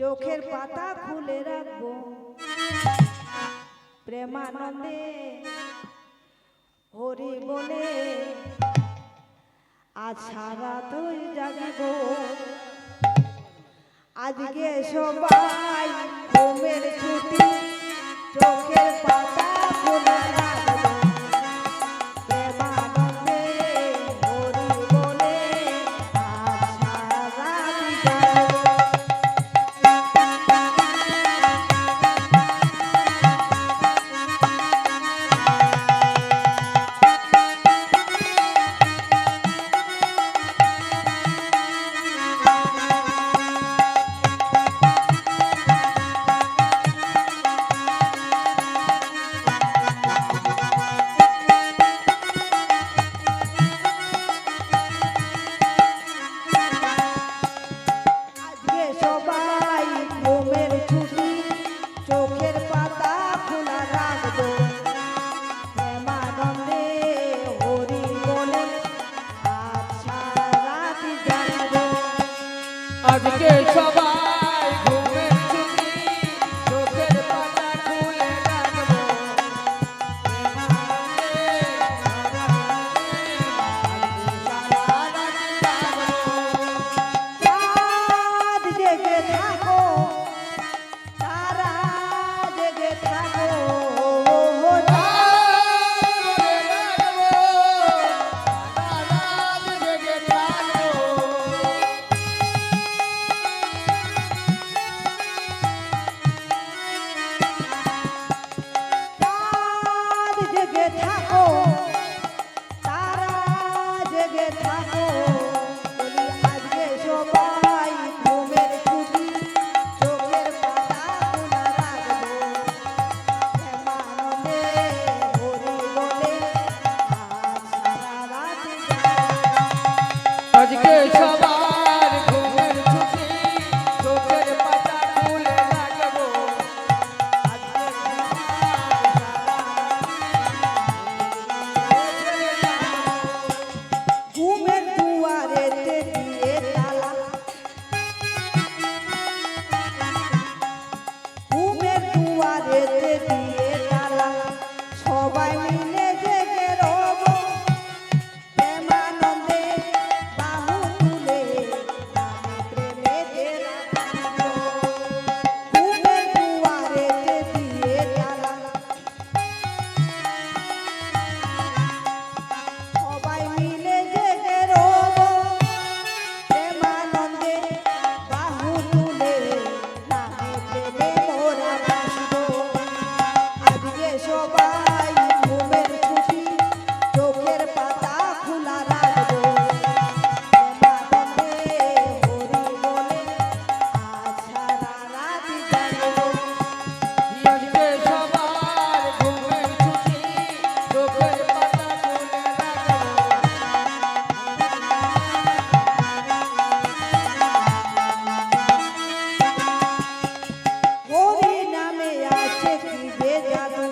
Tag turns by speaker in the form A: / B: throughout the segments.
A: চোখের পাতা খুলে রাখব। প্রেমানন্দে হরি বলে আজ সারা তুই জাগবো। আজকে সবাই ঘুমের ছুটি চোখের আজকে সবাই mobile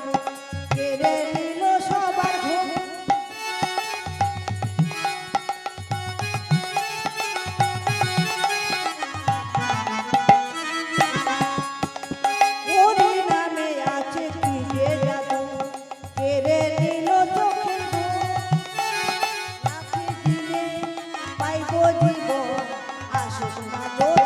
A: I Ashes,
B: my boy.